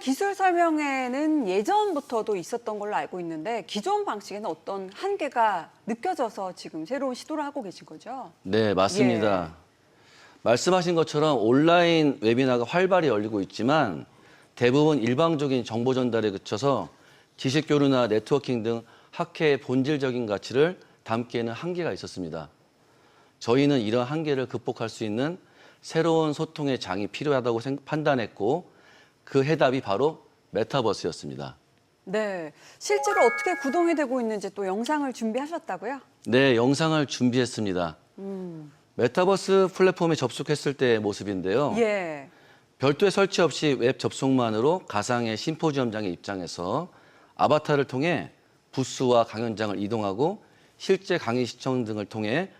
기술 설명회는 예전부터도 있었던 걸로 알고 있는데 기존 방식에는 어떤 한계가 느껴져서 지금 새로운 시도를 하고 계신 거죠? 네, 맞습니다. 말씀하신 것처럼 온라인 웨비나가 활발히 열리고 있지만 대부분 일방적인 정보 전달에 그쳐서 지식 교류나 네트워킹 등 학회의 본질적인 가치를 담기에는 한계가 있었습니다. 저희는 이런 한계를 극복할 수 있는 새로운 소통의 장이 필요하다고 생- 판단했고 그 해답이 바로 메타버스였습니다. 네. 실제로 어떻게 구동이 되고 있는지 또 영상을 준비하셨다고요? 네, 영상을 준비했습니다. 메타버스 플랫폼에 접속했을 때의 모습인데요. 예. 별도의 설치 없이 웹 접속만으로 가상의 심포지엄장에 입장해서 아바타를 통해 부스와 강연장을 이동하고 실제 강의 시청 등을 통해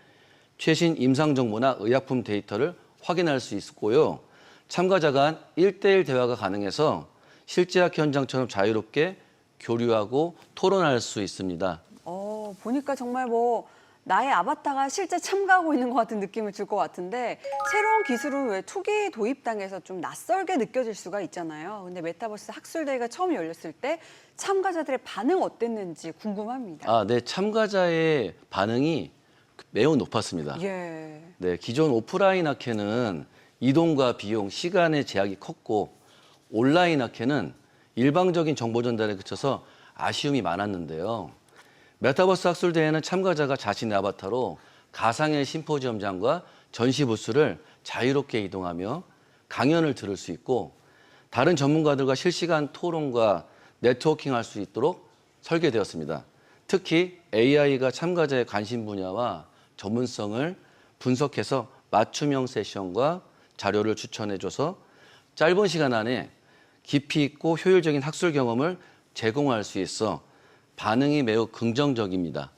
최신 임상 정보나 의약품 데이터를 확인할 수 있고요. 참가자 간 1대1 대화가 가능해서 실제 학 현장처럼 자유롭게 교류하고 토론할 수 있습니다. 어, 보니까 정말 뭐 나의 아바타가 실제 참가하고 있는 것 같은 느낌을 줄 것 같은데 새로운 기술은 왜 초기 도입당에서 좀 낯설게 느껴질 수가 있잖아요. 근데 메타버스 학술대회가 처음 열렸을 때 참가자들의 반응 어땠는지 궁금합니다. 아, 네, 참가자의 반응이 매우 높았습니다. 예. 네, 기존 오프라인 학회는 이동과 비용, 시간의 제약이 컸고 온라인 학회는 일방적인 정보 전달에 그쳐서 아쉬움이 많았는데요. 메타버스 학술 대회는 참가자가 자신의 아바타로 가상의 심포지엄장과 전시 부스를 자유롭게 이동하며 강연을 들을 수 있고 다른 전문가들과 실시간 토론과 네트워킹 할 수 있도록 설계되었습니다. 특히 AI가 참가자의 관심 분야와 전문성을 분석해서 맞춤형 세션과 자료를 추천해줘서 짧은 시간 안에 깊이 있고 효율적인 학술 경험을 제공할 수 있어 반응이 매우 긍정적입니다.